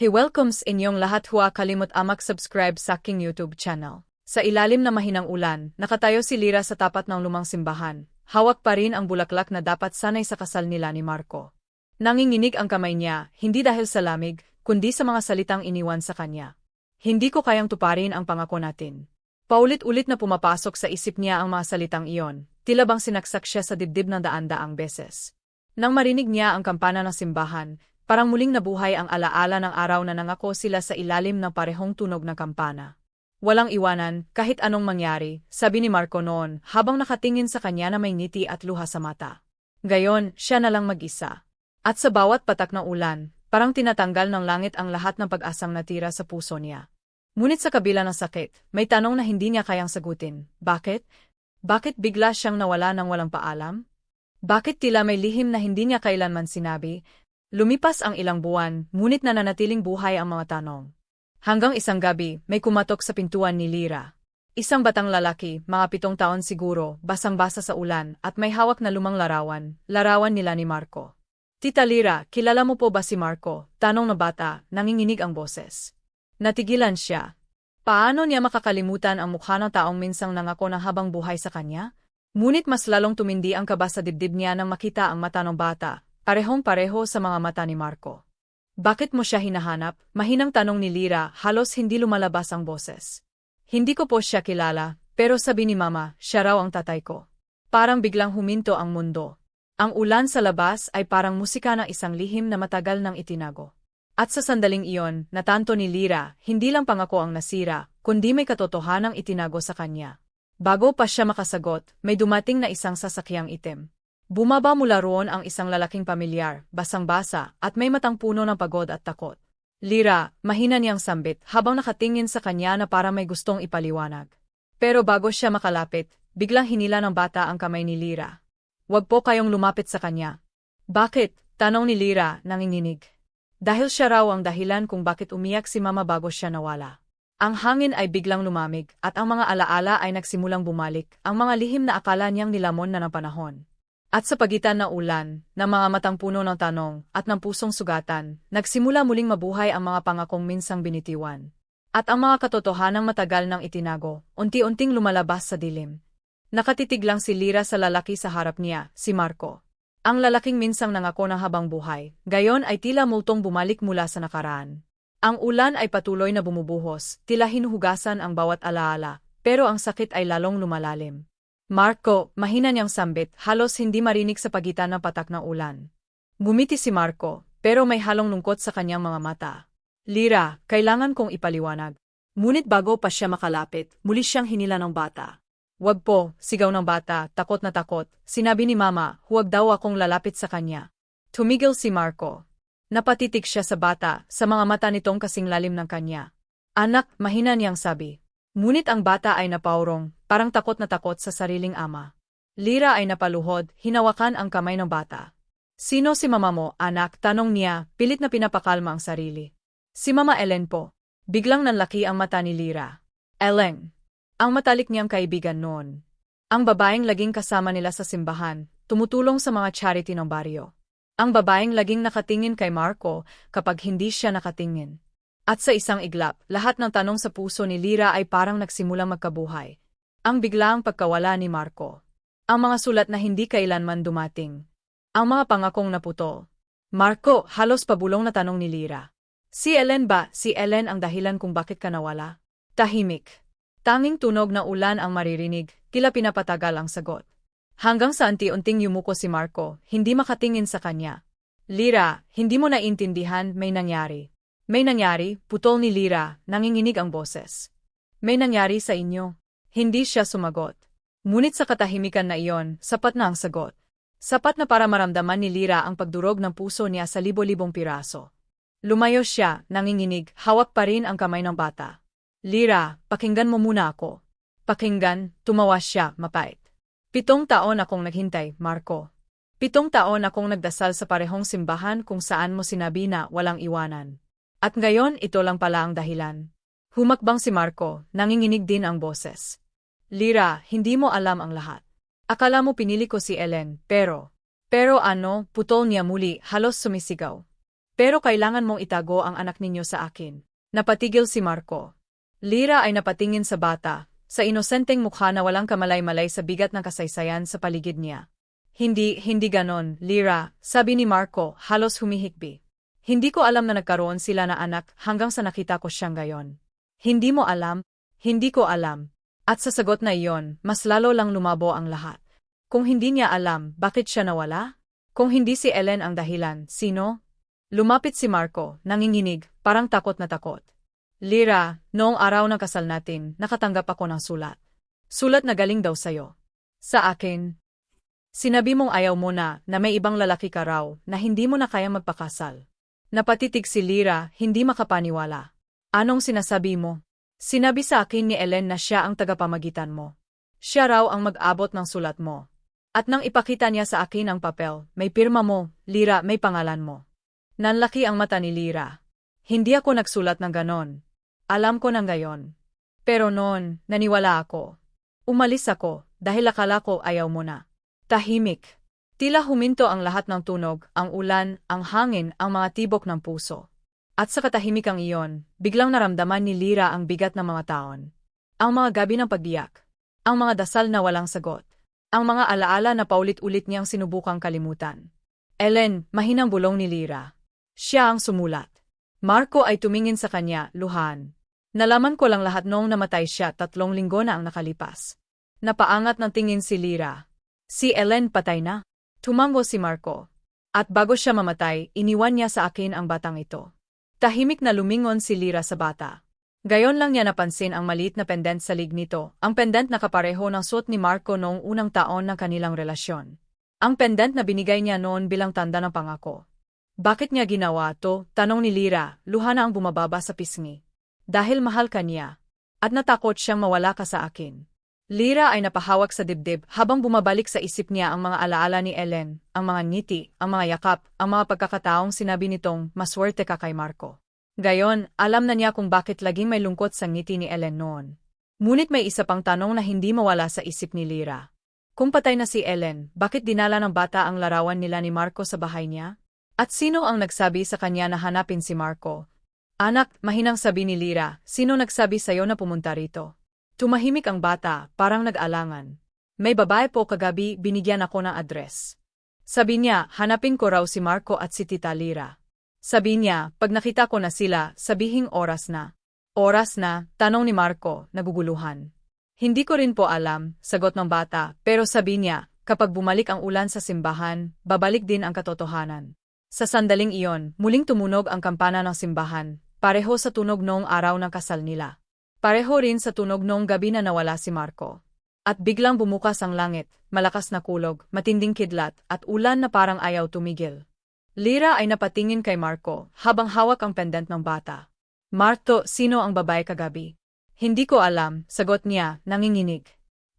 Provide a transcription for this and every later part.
He welcomes inyong lahat huwa kalimot amak subscribe sa aking YouTube channel. Sa ilalim na mahinang ulan, nakatayo si Lira sa tapat ng lumang simbahan. Hawak pa rin ang bulaklak na dapat sanay sa kasal nila ni Marco. Nanginginig ang kamay niya, hindi dahil sa lamig, kundi sa mga salitang iniwan sa kanya. Hindi ko kayang tuparin ang pangako natin. Paulit-ulit na pumapasok sa isip niya ang mga salitang iyon, tila bang sinaksak siya sa dibdib ng daan-daang beses. Nang marinig niya ang kampana ng simbahan, Parang muling nabuhay ang alaala ng araw na nangako sila sa ilalim ng parehong tunog ng kampana. Walang iwanan, kahit anong mangyari, sabi ni Marco noon, habang nakatingin sa kanya na may ngiti at luha sa mata. Gayon, siya na lang mag-isa. At sa bawat patak ng ulan, parang tinatanggal ng langit ang lahat ng pag-asang natira sa puso niya. Ngunit sa kabila ng sakit, may tanong na hindi niya kayang sagutin. Bakit? Bakit bigla siyang nawala ng walang paalam? Bakit tila may lihim na hindi niya kailanman sinabi, Lumipas ang ilang buwan, ngunit nananatiling buhay ang mga tanong. Hanggang isang gabi, may kumatok sa pintuan ni Lira. Isang batang lalaki, mga pitong taon siguro, basang-basa sa ulan, at may hawak na lumang larawan, larawan nila ni Marco. Tita Lira, kilala mo po ba si Marco? Tanong na bata, nanginginig ang boses. Natigilan siya. Paano niya makakalimutan ang mukha ng taong minsang nangako ng habang buhay sa kanya? Ngunit mas lalong tumindi ang kaba sa dibdib niya nang makita ang mata ng bata, Parehong-pareho sa mga mata ni Marco. Bakit mo siya hinahanap? Mahinang tanong ni Lira, halos hindi lumalabas ang boses. Hindi ko po siya kilala, pero sabi ni Mama, siya raw ang tatay ko. Parang biglang huminto ang mundo. Ang ulan sa labas ay parang musika ng isang lihim na matagal nang itinago. At sa sandaling iyon, natanto ni Lira, hindi lang pangako ang nasira, kundi may katotohanang itinago sa kanya. Bago pa siya makasagot, may dumating na isang sasakyang itim. Bumaba mula roon ang isang lalaking pamilyar, basang-basa, at may matang puno ng pagod at takot. Lira, mahina niyang sambit habang nakatingin sa kanya na para may gustong ipaliwanag. Pero bago siya makalapit, biglang hinila ng bata ang kamay ni Lira. Huwag po kayong lumapit sa kanya. Bakit? Tanong ni Lira, nanginginig. Dahil siya raw ang dahilan kung bakit umiyak si mama bago siya nawala. Ang hangin ay biglang lumamig at ang mga alaala ay nagsimulang bumalik, ang mga lihim na akala niyang nilamon na ng panahon. At sa pagitan ng ulan, ng mga matang puno ng tanong, at ng pusong sugatan, nagsimula muling mabuhay ang mga pangakong minsang binitiwan. At ang mga katotohanang matagal nang itinago, unti-unting lumalabas sa dilim. Nakatitig lang si Lira sa lalaki sa harap niya, si Marco. Ang lalaking minsang nangako ng habang buhay, gayon ay tila multong bumalik mula sa nakaraan. Ang ulan ay patuloy na bumubuhos, tila hinuhugasan ang bawat alaala, pero ang sakit ay lalong lumalalim. Marco, mahina niyang sambit, halos hindi marinig sa pagitan ng patak ng ulan. Gumiti si Marco, pero may halong lungkot sa kanyang mga mata. Lira, kailangan kong ipaliwanag. Ngunit bago pa siya makalapit, muli siyang hinila ng bata. Wag po, sigaw ng bata, takot na takot. Sinabi ni Mama, huwag daw akong lalapit sa kanya. Tumigil si Marco. Napatitig siya sa bata, sa mga mata nitong kasing lalim ng kanya. Anak, mahina niyang sabi. Ngunit ang bata ay napaurong, parang takot na takot sa sariling ama. Lira ay napaluhod, hinawakan ang kamay ng bata. Sino si mama mo, anak? Tanong niya, pilit na pinapakalma ang sarili. Si Mama Ellen po. Biglang nanlaki ang mata ni Lira. Ellen. Ang matalik niyang kaibigan noon. Ang babaeng laging kasama nila sa simbahan, tumutulong sa mga charity ng baryo. Ang babaeng laging nakatingin kay Marco kapag hindi siya nakatingin. At sa isang iglap, lahat ng tanong sa puso ni Lira ay parang nagsimulang magkabuhay. Ang biglaang pagkawala ni Marco. Ang mga sulat na hindi kailanman dumating. Ang mga pangakong naputo. Marco, halos pabulong na tanong ni Lira. Si Ellen ba? Si Ellen ang dahilan kung bakit ka nawala? Tahimik. Tanging tunog na ulan ang maririnig, kila pinapatagal ang sagot. Hanggang sa anti-unting yumuko si Marco, hindi makatingin sa kanya. Lira, hindi mo naintindihan, may nangyari. May nangyari, putol ni Lira, nanginginig ang boses. May nangyari sa inyo. Hindi siya sumagot. Ngunit sa katahimikan na iyon, sapat na ang sagot. Sapat na para maramdaman ni Lira ang pagdurog ng puso niya sa libo-libong piraso. Lumayo siya, nanginginig, hawak pa rin ang kamay ng bata. Lira, pakinggan mo muna ako. Pakinggan, tumawa siya, mapait. Pitong taon akong naghintay, Marco. Pitong taon akong nagdasal sa parehong simbahan kung saan mo sinabi na walang iwanan. At ngayon ito lang pala ang dahilan. Humakbang si Marco, nanginginig din ang boses. Lira, hindi mo alam ang lahat. Akala mo pinili ko si Ellen, pero... Pero ano, putol niya muli, halos sumisigaw. Pero kailangan mong itago ang anak ninyo sa akin. Napatigil si Marco. Lira ay napatingin sa bata, sa inosenteng mukha na walang kamalay-malay sa bigat ng kasaysayan sa paligid niya. Hindi, hindi ganon, Lira, sabi ni Marco, halos humihikbi. Hindi ko alam na nagkaroon sila na anak hanggang sa nakita ko siyang gayon. Hindi mo alam? Hindi ko alam. At sa sagot na iyon, mas lalo lang lumabo ang lahat. Kung hindi niya alam, bakit siya nawala? Kung hindi si Ellen ang dahilan, sino? Lumapit si Marco, nanginginig, parang takot na takot. Lira, noong araw ng kasal natin, nakatanggap ako ng sulat. Sulat na galing daw sa'yo. Sa akin. Sinabi mong ayaw mo na, na may ibang lalaki ka raw, na hindi mo na kaya magpakasal. Napatitig si Lira, hindi makapaniwala. Anong sinasabi mo? Sinabi sa akin ni Ellen na siya ang tagapamagitan mo. Siya raw ang mag-abot ng sulat mo. At nang ipakita niya sa akin ang papel, may pirma mo, Lira, may pangalan mo. Nanlaki ang mata ni Lira. Hindi ako nagsulat ng ganon. Alam ko ng gayon. Pero noon, naniwala ako. Umalis ako, dahil akala ko ayaw mo na. Tahimik. Tila huminto ang lahat ng tunog, ang ulan, ang hangin, ang mga tibok ng puso. At sa katahimikang iyon, biglang naramdaman ni Lira ang bigat ng mga taon. Ang mga gabi ng pagbiyak. Ang mga dasal na walang sagot. Ang mga alaala na paulit-ulit niyang sinubukang kalimutan. Ellen, mahinang bulong ni Lira. Siya ang sumulat. Marco ay tumingin sa kanya, luhan. Nalaman ko lang lahat noong namatay siya tatlong linggo na ang nakalipas. Napaangat ng tingin si Lira. Si Ellen patay na. Tumango si Marco. At bago siya mamatay, iniwan niya sa akin ang batang ito. Tahimik na lumingon si Lira sa bata. Gayon lang niya napansin ang maliit na pendant sa lig nito, ang pendant na kapareho ng suot ni Marco noong unang taon ng kanilang relasyon. Ang pendant na binigay niya noon bilang tanda ng pangako. Bakit niya ginawa to? Tanong ni Lira, luha na ang bumababa sa pisngi. Dahil mahal ka niya. At natakot siyang mawala ka sa akin. Lira ay napahawak sa dibdib habang bumabalik sa isip niya ang mga alaala ni Ellen, ang mga ngiti, ang mga yakap, ang mga pagkakataong sinabi nitong, maswerte ka kay Marco. Gayon, alam na niya kung bakit laging may lungkot sa ngiti ni Ellen noon. Ngunit may isa pang tanong na hindi mawala sa isip ni Lira. Kung patay na si Ellen, bakit dinala ng bata ang larawan nila ni Marco sa bahay niya? At sino ang nagsabi sa kanya na hanapin si Marco? Anak, mahinang sabi ni Lira, sino nagsabi sa'yo na pumunta rito? Tumahimik ang bata, parang nag-alangan. May babae po kagabi, binigyan ako ng address. Sabi niya, hanapin ko raw si Marco at si Tita Lira. Sabi niya, pag nakita ko na sila, sabihing oras na. Oras na, tanong ni Marco, naguguluhan. Hindi ko rin po alam, sagot ng bata, pero sabi niya, kapag bumalik ang ulan sa simbahan, babalik din ang katotohanan. Sa sandaling iyon, muling tumunog ang kampana ng simbahan, pareho sa tunog noong araw ng kasal nila. Pareho rin sa tunog noong gabi na nawala si Marco. At biglang bumukas ang langit, malakas na kulog, matinding kidlat, at ulan na parang ayaw tumigil. Lira ay napatingin kay Marco habang hawak ang pendant ng bata. Marto, sino ang babae kagabi? Hindi ko alam, sagot niya, nanginginig.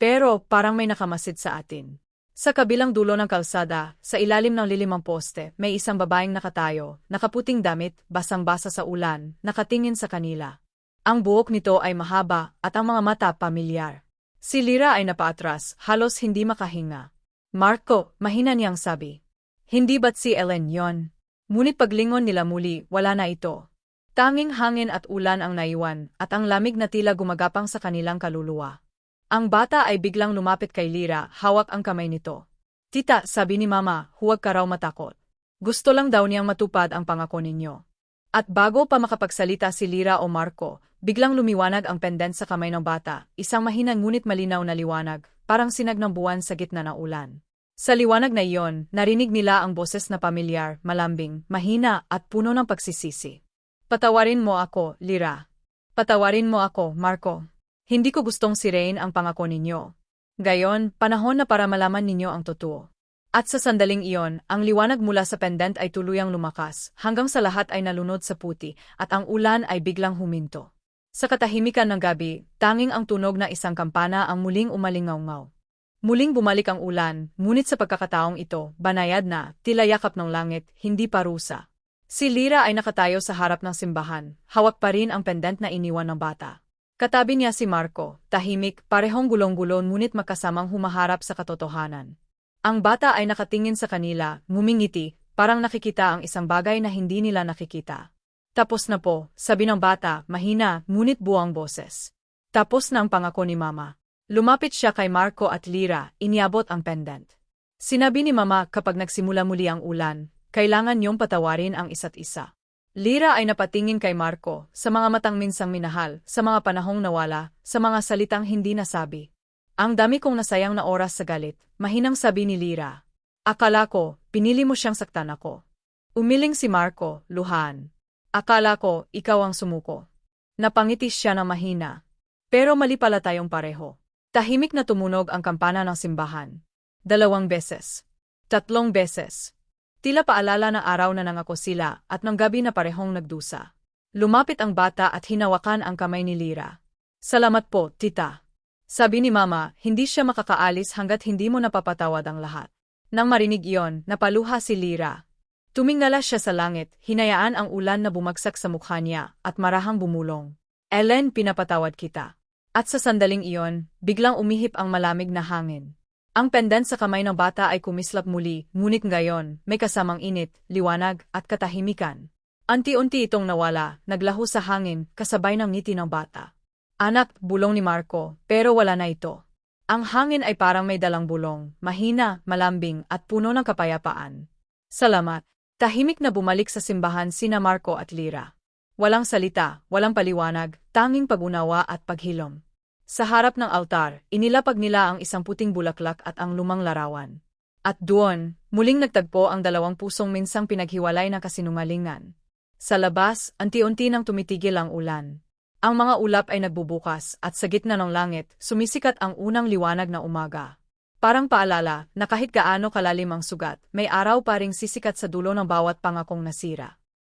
Pero parang may nakamasid sa atin. Sa kabilang dulo ng kalsada, sa ilalim ng lilimang poste, may isang babaeng nakatayo, nakaputing damit, basang-basa sa ulan, nakatingin sa kanila. Ang buhok nito ay mahaba at ang mga mata pamilyar. Si Lira ay napaatras, halos hindi makahinga. Marco, mahina niyang sabi. Hindi ba't si Ellen yon? Ngunit paglingon nila muli, wala na ito. Tanging hangin at ulan ang naiwan, at ang lamig na tila gumagapang sa kanilang kaluluwa. Ang bata ay biglang lumapit kay Lira, hawak ang kamay nito. Tita, sabi ni Mama, huwag ka raw matakot. Gusto lang daw niyang matupad ang pangako ninyo. At bago pa makapagsalita si Lira o Marco, biglang lumiwanag ang pendant sa kamay ng bata, isang mahinang ngunit malinaw na liwanag, parang sinag ng buwan sa gitna ng ulan. Sa liwanag na iyon, narinig nila ang boses na pamilyar, malambing, mahina at puno ng pagsisisi. Patawarin mo ako, Lira. Patawarin mo ako, Marco. Hindi ko gustong sirein ang pangako ninyo. Gayon, panahon na para malaman ninyo ang totoo. At sa sandaling iyon, ang liwanag mula sa pendant ay tuluyang lumakas, hanggang sa lahat ay nalunod sa puti, at ang ulan ay biglang huminto. Sa katahimikan ng gabi, tanging ang tunog na isang kampana ang muling umalingaw-ngaw. Muling bumalik ang ulan, ngunit sa pagkakataong ito, banayad na, tila yakap ng langit, hindi parusa. Si Lira ay nakatayo sa harap ng simbahan, hawak pa rin ang pendant na iniwan ng bata. Katabi niya si Marco, tahimik, parehong gulong-gulon ngunit magkasamang humaharap sa katotohanan. Ang bata ay nakatingin sa kanila, ngumingiti, parang nakikita ang isang bagay na hindi nila nakikita. Tapos na po, sabi ng bata, mahina, ngunit buwang boses. Tapos na ang pangako ni Mama. Lumapit siya kay Marco at Lira, iniabot ang pendant. Sinabi ni Mama kapag nagsimula muli ang ulan, kailangan niyong patawarin ang isa't isa. Lira ay napatingin kay Marco, sa mga matang minsang minahal, sa mga panahong nawala, sa mga salitang hindi nasabi. Ang dami kong nasayang na oras sa galit, mahinang sabi ni Lira. Akala ko, pinili mo siyang saktan ako. Umiling si Marco, luhan. Akala ko, ikaw ang sumuko. Napangiti siya ng mahina. Pero mali pala tayong pareho. Tahimik na tumunog ang kampana ng simbahan. Dalawang beses. Tatlong beses. Tila paalala ng araw na nangako sila at ng gabi na parehong nagdusa. Lumapit ang bata at hinawakan ang kamay ni Lira. Salamat po, tita. Sabi ni Mama, hindi siya makakaalis hanggat hindi mo napapatawad ang lahat. Nang marinig iyon, napaluha si Lira. Tumingala siya sa langit, hinayaan ang ulan na bumagsak sa mukha niya at marahang bumulong. Ellen, pinapatawad kita. At sa sandaling iyon, biglang umihip ang malamig na hangin. Ang pendant sa kamay ng bata ay kumislap muli, ngunit ngayon, may kasamang init, liwanag, at katahimikan. Anti-unti itong nawala, naglaho sa hangin, kasabay ng ngiti ng bata. Anak, bulong ni Marco, pero wala na ito. Ang hangin ay parang may dalang bulong, mahina, malambing, at puno ng kapayapaan. Salamat. Tahimik na bumalik sa simbahan sina Marco at Lira. Walang salita, walang paliwanag, tanging pag-unawa at paghilom. Sa harap ng altar, inilapag nila ang isang puting bulaklak at ang lumang larawan. At doon, muling nagtagpo ang dalawang pusong minsang pinaghiwalay na kasinungalingan. Sa labas, anti-unti nang tumitigil ang ulan. Ang mga ulap ay nagbubukas at sa gitna ng langit, sumisikat ang unang liwanag na umaga. Parang paalala na kahit gaano kalalim ang sugat, may araw pa ring sisikat sa dulo ng bawat pangakong nasira.